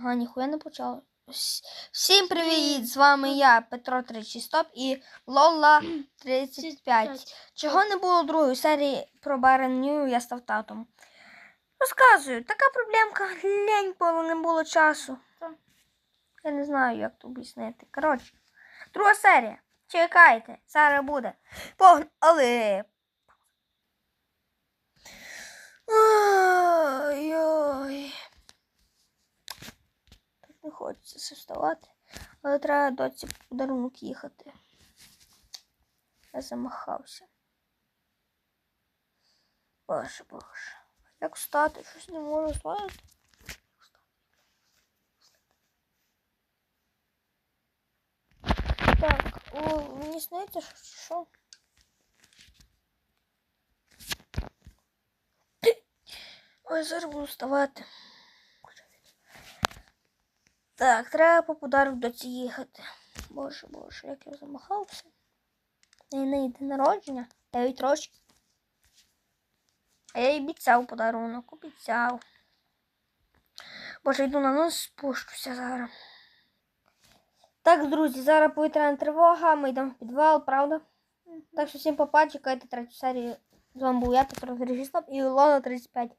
Ага, ніхуя не почало. Всім привіт! З вами я, Петро 36 і Лола 35. Чого не було другої серії про Баренню, я став татом. Розказую, така проблемка, лень було, не було часу. Я не знаю, як то об'яснити. Коротше, друга серія. Чекайте, зараз буде. Погнали! Ой-ой. Так не хочеться вставати. Але треба доці подарунок їхати. Я замахався. Боже, боже. Як встати? Щось не можу встати. Так, о, мені сниться, що, що? Ой, зараз буду вставати. Так, треба по подарок доці їхати. Боже, боже, як я замахався. Не йде народження, я 9 років. А я їй обіцяв подарунок, обіцяв. Боже, йду на нос, спущуся зараз. Так, друзі, зараз повітряна тривога, ми йдемо в підвал, правда? Так що всім папа, чекайте третю серію. З вами був я, Петро 36 і Лона 35.